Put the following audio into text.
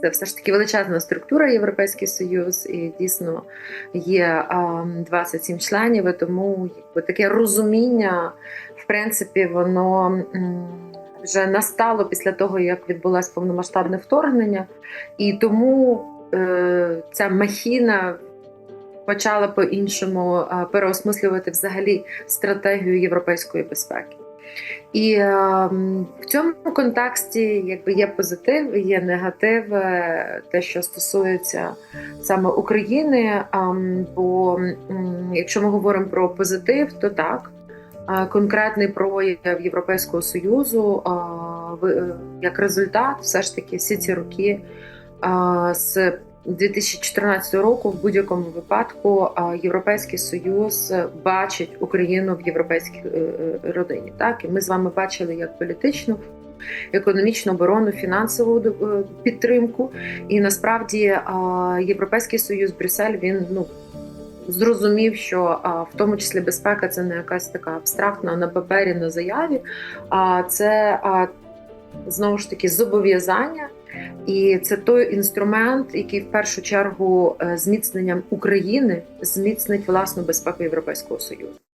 це все ж таки величезна структура Європейський Союз, і дійсно є а, 27 членів. і Тому таке розуміння, в принципі, воно вже настало після того, як відбулось повномасштабне вторгнення, і тому е, ця махіна. Почала по-іншому а, переосмислювати взагалі стратегію європейської безпеки. І е, в цьому контексті якби є позитив, є негатив, е, те, що стосується саме України. А, бо якщо ми говоримо про позитив, то так. Конкретний прояв Європейського союзу е, як результат, все ж таки, всі ці роки з 2014 року в будь-якому випадку Європейський Союз бачить Україну в європейській е, е, родині. Так і ми з вами бачили як політичну, економічну оборону, фінансову е, підтримку. І насправді Європейський Союз Брюссель він ну. Зрозумів, що в тому числі безпека це не якась така абстрактна на папері на заяві, а це знову ж таки зобов'язання, і це той інструмент, який в першу чергу е, зміцненням України зміцнить власну безпеку Європейського союзу.